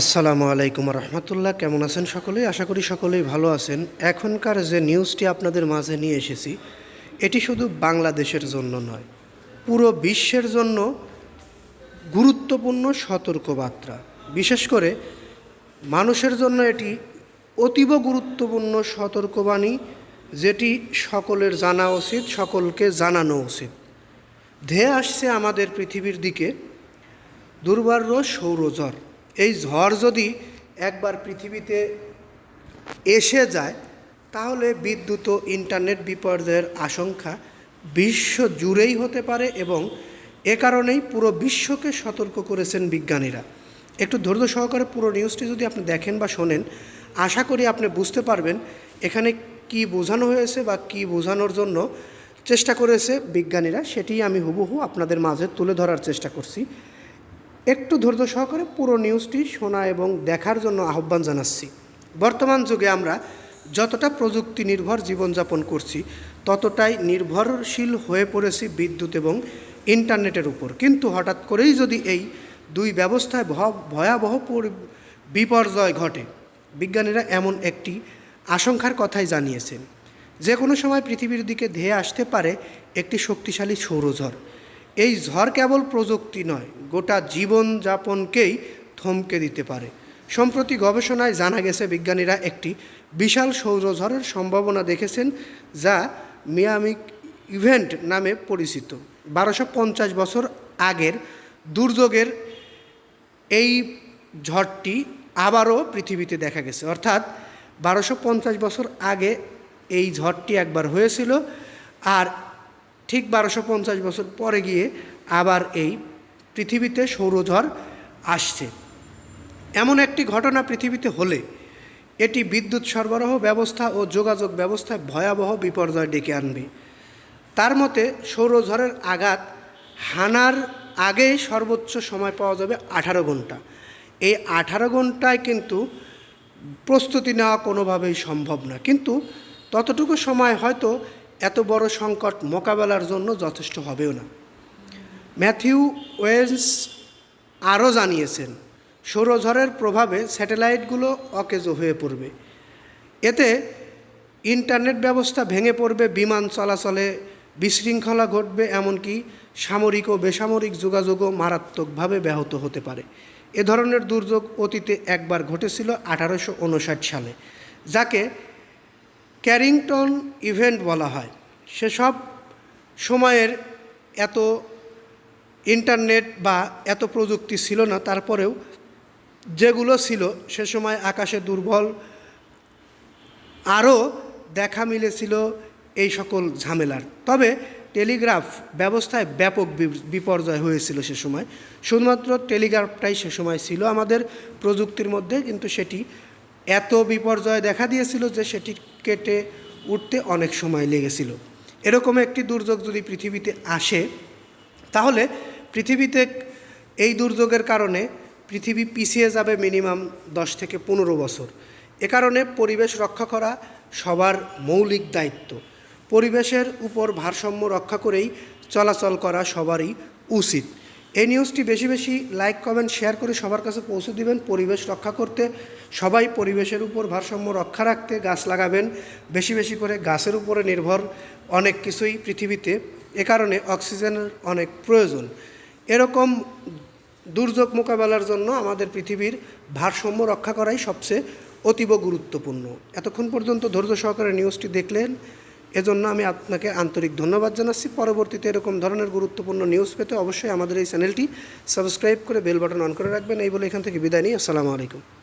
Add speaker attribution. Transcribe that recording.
Speaker 1: আসসালামু আলাইকুম রহমতুল্লাহ, কেমন আছেন সকলেই আশা করি সকলেই ভালো আছেন। এখনকার যে নিউজটি আপনাদের মাঝে নিয়ে এসেছি, এটি শুধু বাংলাদেশের জন্য নয়, পুরো বিশ্বের জন্য গুরুত্বপূর্ণ সতর্কবার্তা। বিশেষ করে মানুষের জন্য এটি অতীব গুরুত্বপূর্ণ সতর্কবাণী, যেটি সকলের জানা উচিত, সকলকে জানানো উচিত। ধেয়ে আসছে আমাদের পৃথিবীর দিকে দুর্বার সৌরঝড় এই ঝড় যদি একবার পৃথিবীতে এসে যায়, তাহলে বিদ্যুৎ ও ইন্টারনেট বিপর্যয়ের আশঙ্কা বিশ্ব জুড়েই হতে পারে এবং এ কারণেই পুরো বিশ্বকে সতর্ক করেছেন বিজ্ঞানীরা। একটু ধৈর্য সহকারে পুরো নিউজটি যদি আপনি দেখেন বা শোনেন, আশা করি আপনি বুঝতে পারবেন এখানে কি বোঝানো হয়েছে বা কি বোঝানোর জন্য চেষ্টা করেছে বিজ্ঞানীরা। সেটি আমি হুবহু আপনাদের মাঝে তুলে ধরার চেষ্টা করছি। একটু ধৈর্য সহকারে পুরো নিউজটি শোনা এবং দেখার জন্য আহ্বান জানাচ্ছি। বর্তমান যুগে আমরা যতটা প্রযুক্তি নির্ভর জীবনযাপন করছি, ততটাই নির্ভরশীল হয়ে পড়েছি বিদ্যুৎ এবং ইন্টারনেটের উপর। কিন্তু হঠাৎ করেই যদি এই দুই ব্যবস্থায় ভয়াবহ পরি- বিপর্যয় ঘটে, বিজ্ঞানীরা এমন একটি আশঙ্কার কথাই জানিয়েছেন। যে কোনো সময় পৃথিবীর দিকে ধেয়ে আসতে পারে একটি শক্তিশালী সৌরঝড়। এই ঝড় কেবল প্রযুক্তি নয়, গোটা জীবনযাপনকেই থমকে দিতে পারে। সম্প্রতি গবেষণায় জানা গেছে, বিজ্ঞানীরা একটি বিশাল সৌরঝড়ের সম্ভাবনা দেখেছেন যা মিয়ামিক ইভেন্ট নামে পরিচিত। বারোশো পঞ্চাশ বছর আগের দুর্যোগের এই ঝড়টি আবারও পৃথিবীতে দেখা গেছে। অর্থাৎ বারোশো পঞ্চাশ বছর আগে এই ঝড়টি একবার হয়েছিল আর ঠিক বারোশো পঞ্চাশ বছর পরে গিয়ে আবার এই পৃথিবীতে সৌরঝড় আসছে। এমন একটি ঘটনা পৃথিবীতে হলে এটি বিদ্যুৎ সরবরাহ ব্যবস্থা ও যোগাযোগ ব্যবস্থায় ভয়াবহ বিপর্যয় ডেকে আনবে। তার মতে, সৌরঝড়ের আঘাত হানার আগেই সর্বোচ্চ সময় পাওয়া যাবে আঠারো ঘণ্টা। এই আঠারো ঘন্টায় কিন্তু প্রস্তুতি নেওয়া কোনোভাবেই সম্ভব না। কিন্তু ততটুকু সময় হয়তো এত বড় সংকট মোকাবেলার জন্য যথেষ্ট হবেও না। ম্যাথিউ ওয়েন্স আরও জানিয়েছেন সৌরঝড়ের প্রভাবে স্যাটেলাইটগুলো অকেজো হয়ে পড়বে। এতে ইন্টারনেট ব্যবস্থা ভেঙে পড়বে, বিমান চলাচলে বিশৃঙ্খলা ঘটবে, এমনকি সামরিক ও বেসামরিক যোগাযোগও মারাত্মকভাবে ব্যাহত হতে পারে। এ ধরনের দুর্যোগ অতীতে একবার ঘটেছিল আঠারোশো উনষাট সালে, যাকে ক্যারিংটন ইভেন্ট বলা হয়। সেসব সময়ের এত ইন্টারনেট বা এত প্রযুক্তি ছিল না, তারপরেও যেগুলো ছিল সে সময় আকাশে দুর্বল, আরও দেখা মিলেছিল এই সকল ঝামেলার। তবে টেলিগ্রাফ ব্যবস্থায় ব্যাপক বিপর্যয় হয়েছিল সে সময়। শুধুমাত্র টেলিগ্রাফটাই সে সময় ছিল আমাদের প্রযুক্তির মধ্যে, কিন্তু সেটি এত বিপর্যয় দেখা দিয়েছিল যে সেটি কেটে উঠতে অনেক সময় লেগেছিল। এরকম একটি দুর্যোগ যদি পৃথিবীতে আসে, তাহলে পৃথিবীতে এই দুর্যোগের কারণে পৃথিবী পিছিয়ে যাবে মিনিমাম দশ থেকে পনেরো বছর। এ কারণে পরিবেশ রক্ষা করা সবার মৌলিক দায়িত্ব। পরিবেশের উপর ভারসাম্য রক্ষা করেই চলাচল করা সবারই উচিত। এই নিউজটি বেশি বেশি লাইক কমেন্ট শেয়ার করে সবার কাছে পৌঁছে দিবেন পরিবেশ রক্ষা করতে। সবাই পরিবেশের উপর ভারসাম্য রক্ষা রাখতে গাছ লাগাবেন। বেশি বেশি করে গাছের উপরে নির্ভর অনেক কিছুই পৃথিবীতে। এ কারণে অক্সিজেনের অনেক প্রয়োজন। এরকম দুর্যোগ মোকাবেলার জন্য আমাদের পৃথিবীর ভারসাম্য রক্ষা করাই সবচেয়ে অতীব গুরুত্বপূর্ণ। এতক্ষণ পর্যন্ত ধৈর্য সহকারে নিউজটি দেখলেন। এজন্য আমি আপনাকে আন্তরিক ধন্যবাদ জানাচ্ছি। পরবর্তীতে এরকম ধরনের গুরুত্বপূর্ণ নিউজ পেতে অবশ্যই আমাদের এই চ্যানেলটি সাবস্ক্রাইব করে বেল বাটন অন করে রাখবেন। এই বলে এখান থেকে বিদায় নিই। আসসালামু আলাইকুম।